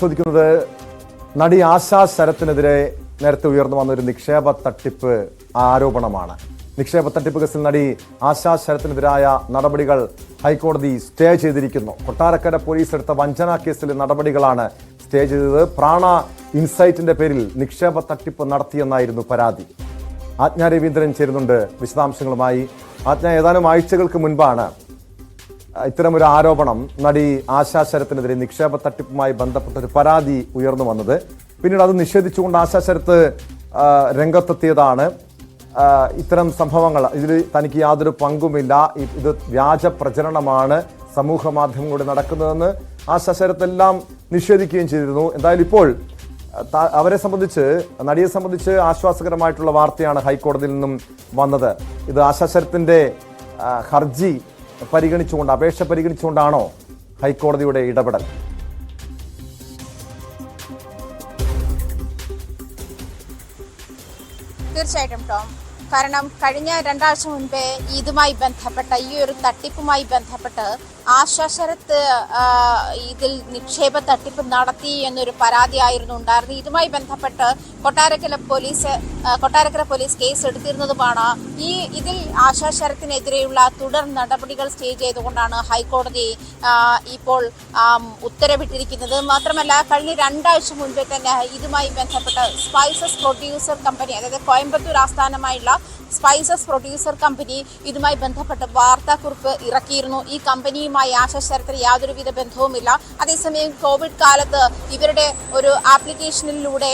ചോദിക്കുന്നത് നടി ആശാ ശരത്തിനെതിരെ നേരത്തെ ഉയർന്നു വന്ന ഒരു നിക്ഷേപ തട്ടിപ്പ് ആരോപണമാണ്. നിക്ഷേപ തട്ടിപ്പ് കേസിൽ നടി ആശാ ശരത്തിനെതിരായ നടപടികൾ ഹൈക്കോടതി സ്റ്റേ ചെയ്തിരിക്കുന്നു. കൊട്ടാരക്കര പോലീസ് എടുത്ത വഞ്ചന കേസിലെ നടപടികളാണ് സ്റ്റേ ചെയ്തത്. പ്രാണ ഇൻസൈറ്റിന്റെ പേരിൽ നിക്ഷേപ തട്ടിപ്പ് നടത്തിയെന്നായിരുന്നു പരാതി. ആജ്ഞ രവീന്ദ്രൻ ചേരുന്നുണ്ട് വിശദാംശങ്ങളുമായി. ആജ്ഞ ഏതാനും ആഴ്ചകൾക്ക് മുൻപാണ് ഇത്തരമൊരു ആരോപണം നടി ആശാ ശരത്തിനെതിരെ നിക്ഷേപ തട്ടിപ്പുമായി ബന്ധപ്പെട്ട ഒരു പരാതി ഉയർന്നു വന്നത്. പിന്നീട് അത് നിഷേധിച്ചുകൊണ്ട് ആശാ ശരത്ത് രംഗത്തെത്തിയതാണ്. ഇത്തരം സംഭവങ്ങൾ ഇതിൽ തനിക്ക് യാതൊരു പങ്കുമില്ല. ഇത് വ്യാജ പ്രചരണമാണ് സമൂഹ മാധ്യമങ്ങളിലൂടെ നടക്കുന്നതെന്ന് ആശാ ശരത്ത് എല്ലാം നിഷേധിക്കുകയും ചെയ്തിരുന്നു. എന്തായാലും ഇപ്പോൾ അവരെ സംബന്ധിച്ച് നടിയെ സംബന്ധിച്ച് ആശ്വാസകരമായിട്ടുള്ള വാർത്തയാണ് ഹൈക്കോടതിയിൽ നിന്നും വന്നത്. ഇത് ആശാ ശരത്തിന്റെ ഹർജി പരിഗണിച്ചുകൊണ്ട് അപേക്ഷ പരിഗണിച്ചുകൊണ്ടാണോ ഹൈക്കോടതിയുടെ ഇടപെടൽ? തീർച്ചയായിട്ടും ടോം. കാരണം കഴിഞ്ഞ രണ്ടാഴ്ച മുൻപേ ഇതുമായി ബന്ധപ്പെട്ട ഈ ഒരു തട്ടിപ്പുമായി ബന്ധപ്പെട്ട് ആശ്വാസരത്ത് ഇതിൽ നിക്ഷേപ തട്ടിപ്പ് നടത്തി എന്നൊരു പരാതിയായിരുന്നു ഉണ്ടായിരുന്നത്. ഇതുമായി ബന്ധപ്പെട്ട് Kottarakkara police Kottarakkara police case എടുത്തിരുന്നതുമാണ്. ഈ ഇതിൽ ആശാ ശരത്തിനെതിരെയുള്ള തുടർ നടപടികൾ സ്റ്റേ ചെയ്തുകൊണ്ടാണ് ഹൈക്കോടതി ഇപ്പോൾ ഉത്തരവിട്ടിരിക്കുന്നത്. മാത്രമല്ല കഴിഞ്ഞ രണ്ടാഴ്ച മുൻപേ തന്നെ ഇതുമായി ബന്ധപ്പെട്ട സ്പൈസസ് പ്രൊഡ്യൂസർ കമ്പനി അതായത് കോയമ്പത്തൂർ ആസ്ഥാനമായുള്ള സ്പൈസസ് പ്രൊഡ്യൂസർ കമ്പനി ഇതുമായി ബന്ധപ്പെട്ട് വാർത്താക്കുറിപ്പ് ഇറക്കിയിരുന്നു. ഈ കമ്പനിയുമായി ആശാ ആശാശരത്തിന് യാതൊരുവിധ ബന്ധവുമില്ല. അതേസമയം കോവിഡ് കാലത്ത് ഇവരുടെ ഒരു ആപ്ലിക്കേഷനിലൂടെ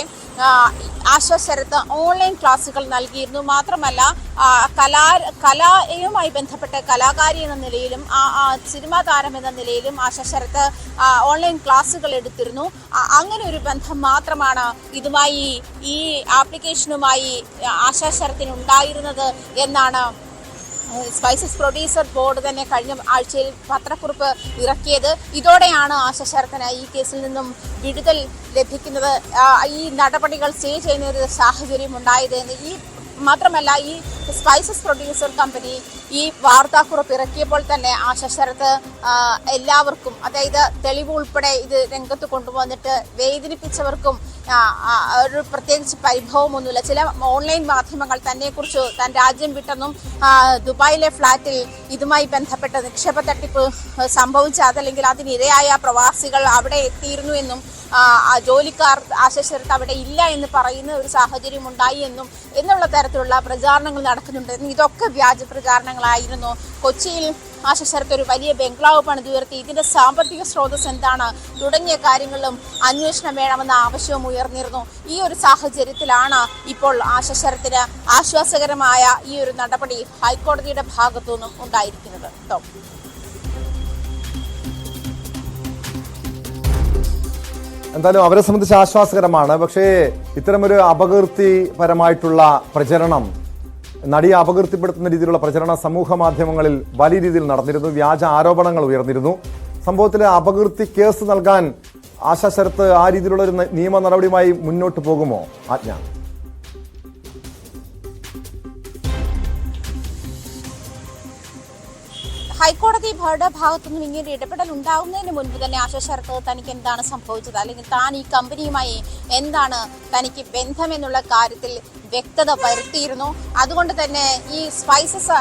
ആ, ആശാശരത്ത് ഓൺലൈൻ ക്ലാസുകൾ നൽകിയിരുന്നു. മാത്രമല്ല കലാ കലയുമായി ബന്ധപ്പെട്ട് കലാകാരി എന്ന നിലയിലും സിനിമാ താരം എന്ന നിലയിലും ആശാശരത്ത് ശരത്ത് ഓൺലൈൻ ക്ലാസുകൾ എടുത്തിരുന്നു. അങ്ങനെ ഒരു ബന്ധം മാത്രമാണ് ഇതുമായി ഈ ആപ്ലിക്കേഷനുമായി ആശാശരത്തിന് ഉണ്ടായിരുന്നത് എന്നാണ് സ്പൈസസ് പ്രൊഡ്യൂസർ ബോർഡ് തന്നെ കഴിഞ്ഞ ആഴ്ചയിൽ പത്രക്കുറിപ്പ് ഇറക്കിയത്. ഇതോടെയാണ് ആശാശരത്തിന് ഈ കേസിൽ നിന്നും വിടുതൽ ലഭിക്കുന്നത്. ഈ നടപടികൾ സ്റ്റേ ചെയ്യുന്ന ഒരു സാഹചര്യം ഉണ്ടായത് എന്ന് ഈ മാത്രമല്ല ഈ സ്പൈസസ് പ്രൊഡ്യൂസർ കമ്പനി ഈ വാർത്താക്കുറിപ്പ് ഇറക്കിയപ്പോൾ തന്നെ ആശാശരത്ത് എല്ലാവർക്കും അതായത് തെളിവ് ഉൾപ്പെടെ ഇത് രംഗത്ത് കൊണ്ടുവന്നിട്ട് വേദനിപ്പിച്ചവർക്കും ആ, ആ, ഒരു പ്രത്യേകിച്ച് പരിഭവമൊന്നുമില്ല ചില ഓൺലൈൻ മാധ്യമങ്ങൾ തന്നെക്കുറിച്ച് താൻ രാജ്യം വിട്ടെന്നും ദുബായിലെ ഫ്ളാറ്റിൽ ഇതുമായി ബന്ധപ്പെട്ട നിക്ഷേപ തട്ടിപ്പ് സംഭവിച്ച അതല്ലെങ്കിൽ അതിനിരയായ പ്രവാസികൾ അവിടെ എത്തിയിരുന്നു എന്നും ജോലിക്കാർ ആശാശരത്ത് അവിടെ ഇല്ല എന്ന് പറയുന്ന ഒരു സാഹചര്യം ഉണ്ടായി എന്നും എന്നുള്ള തരത്തിലുള്ള പ്രചാരണങ്ങൾ നടക്കുന്നുണ്ട് ഇതൊക്കെ വ്യാജ പ്രചാരണങ്ങളായിരുന്നു. കൊച്ചിയിൽ ആശാശരത്ത് ഒരു വലിയ ബംഗ്ലാവ് പണിതുയർത്തി ഇതിന്റെ സാമ്പത്തിക സ്രോതസ് എന്താണ്? തുടങ്ങിയ കാര്യങ്ങളിലും അന്വേഷണം വേണമെന്ന ആവശ്യവും ഉയർന്നിരുന്നു. ഈ ഒരു സാഹചര്യത്തിലാണ് ഇപ്പോൾ ആശാശരത്തിന് ആശ്വാസകരമായ ഈ ഒരു നടപടി ഹൈക്കോടതിയുടെ ഭാഗത്തു നിന്നും ഉണ്ടായിരിക്കുന്നത്. എന്തായാലും അവരെ സംബന്ധിച്ച് ആശ്വാസകരമാണ്. പക്ഷേ ഇത്തരമൊരു അപകീർത്തിപരമായിട്ടുള്ള പ്രചരണം നടിയെ അപകീർത്തിപ്പെടുത്തുന്ന രീതിയിലുള്ള പ്രചരണം സമൂഹ മാധ്യമങ്ങളിൽ വലിയ രീതിയിൽ നടന്നിരുന്നു. വ്യാജ ആരോപണങ്ങൾ ഉയർന്നിരുന്നു. സംഭവത്തിൽ അപകീർത്തി കേസ് നൽകാൻ ആശാ ശരത്ത് ആ രീതിയിലുള്ള ഒരു നിയമ നടപടിയുമായി മുന്നോട്ട് പോകുമോ? ആജ്ഞ. ഹൈക്കോടതി ഇവരുടെ ഭാഗത്തുനിന്നും ഇങ്ങനെ ഒരു ഇടപെടൽ ഉണ്ടാവുന്നതിന് മുൻപ് തന്നെ ആശാ ശരത്ത് തനിക്ക് എന്താണ് സംഭവിച്ചത്? അല്ലെങ്കിൽ താൻ ഈ കമ്പനിയുമായി എന്താണ് തനിക്ക് ബന്ധം എന്നുള്ള കാര്യത്തിൽ വ്യക്തത വരുത്തിയിരുന്നു അതുകൊണ്ട് തന്നെ ഈ സ്പൈസസ്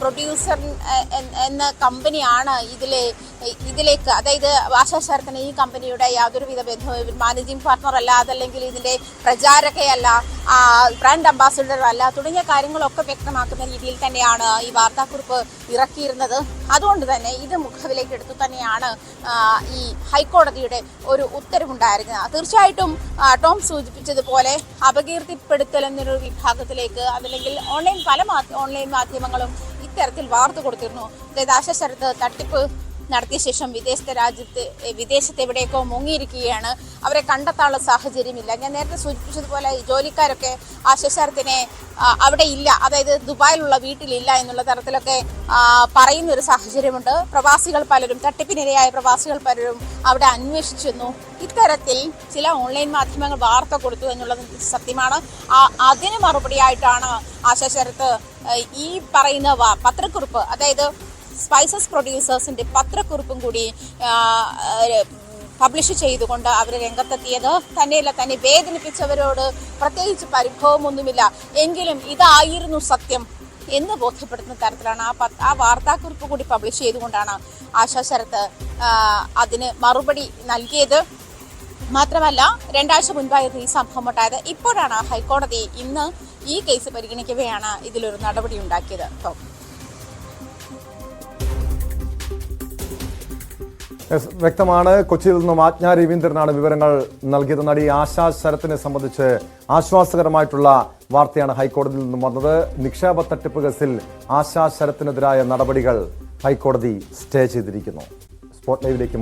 പ്രൊഡ്യൂസർ എന്ന കമ്പനിയാണ് ഇതിലെ ഇതിലേക്ക് അതായത് ആശാ ശരത്തിന് ഈ കമ്പനിയുടെ യാതൊരുവിധ ബന്ധവും മാനേജിംഗ് പാർട്ണർ അല്ല അതല്ലെങ്കിൽ ഇതിന്റെ പ്രചാരകയല്ല ബ്രാൻഡ് അംബാസിഡർ അല്ല തുടങ്ങിയ കാര്യങ്ങളൊക്കെ വ്യക്തമാക്കുന്ന രീതിയിൽ തന്നെയാണ് ഈ വാർത്താക്കുറിപ്പ് ഇറക്കിയിരുന്നത്. അതുകൊണ്ട് തന്നെ ഇത് മുഖവിലേക്ക് എടുത്തു തന്നെയാണ് ഈ ഹൈക്കോടതിയുടെ ഒരു ഉത്തരവുണ്ടായിരുന്നത്. തീർച്ചയായിട്ടും ടോം സൂചിപ്പിച്ചതുപോലെ അപകീർത്തിപ്പെടുത്തൽ എന്നൊരു വിഭാഗത്തിലേക്ക് അതല്ലെങ്കിൽ ഓൺലൈൻ പല ഓൺലൈൻ മാധ്യമങ്ങളും ഇത്തരത്തിൽ വാർത്ത കൊടുത്തിരുന്നു. അതായത് ആശാശരത്ത് തട്ടിപ്പ് നടത്തിയ ശേഷം വിദേശത്തെ രാജ്യത്ത് വിദേശത്ത് എവിടെയൊക്കെ മുങ്ങിയിരിക്കുകയാണ് അവരെ കണ്ടെത്താനുള്ള സാഹചര്യമില്ല. ഞാൻ നേരത്തെ സൂചിപ്പിച്ചതുപോലെ ജോലിക്കാരൊക്കെ ആ അവിടെ ഇല്ല. അതായത് ദുബായിലുള്ള വീട്ടിലില്ല എന്നുള്ള തരത്തിലൊക്കെ പറയുന്ന ഒരു സാഹചര്യമുണ്ട്. പ്രവാസികൾ പലരും തട്ടിപ്പിനിരയായ പ്രവാസികൾ പലരും അവിടെ അന്വേഷിച്ചെന്നു ഇത്തരത്തിൽ ചില ഓൺലൈൻ മാധ്യമങ്ങൾ വാർത്ത കൊടുത്തു എന്നുള്ളത് സത്യമാണ്. അതിന് മറുപടിയായിട്ടാണ് ആശാശരത്ത് ഈ പറയുന്ന പത്രക്കുറിപ്പ് അതായത് സ്പൈസസ് പ്രൊഡ്യൂസേഴ്സിന്റെ പത്രക്കുറിപ്പും കൂടി പബ്ലിഷ് ചെയ്തുകൊണ്ട് അവർ രംഗത്തെത്തിയത്. തന്നെയല്ല തന്നെ വേദനിപ്പിച്ചവരോട് പ്രത്യേകിച്ച് പരിഭവമൊന്നുമില്ല. എങ്കിലും ഇതായിരുന്നു സത്യം എന്ന് ബോധ്യപ്പെടുത്തുന്ന തരത്തിലാണ് ആ ആ വാർത്താക്കുറിപ്പ് കൂടി പബ്ലിഷ് ചെയ്തുകൊണ്ടാണ് ആശാ ശരത്ത് അതിന് മറുപടി നൽകിയത്. മാത്രമല്ല രണ്ടാഴ്ച മുൻപായിരുന്നു ഈ സംഭവം ഉണ്ടായത്. ഇപ്പോഴാണ് ഹൈക്കോടതി ഇന്ന് ഈ കേസ് പരിഗണിക്കവെയാണ് ഇതിലൊരു നടപടി ഉണ്ടാക്കിയത്. കേട്ടോ വ്യക്തമാണ്. കൊച്ചിയിൽ നിന്നും ആജ്ഞ രവീന്ദ്രനാണ് വിവരങ്ങൾ നൽകിയത്. നടി ആശാ ശരത്തിനെ സംബന്ധിച്ച് ആശ്വാസകരമായിട്ടുള്ള വാർത്തയാണ് ഹൈക്കോടതിയിൽ നിന്നും വന്നത്. നിക്ഷേപ തട്ടിപ്പ് കേസിൽ ആശാ ശരത്തിനെതിരായ നടപടികൾ ഹൈക്കോടതി സ്റ്റേ ചെയ്തിരിക്കുന്നു. സ്പോട്ട് ലൈവിലേക്ക്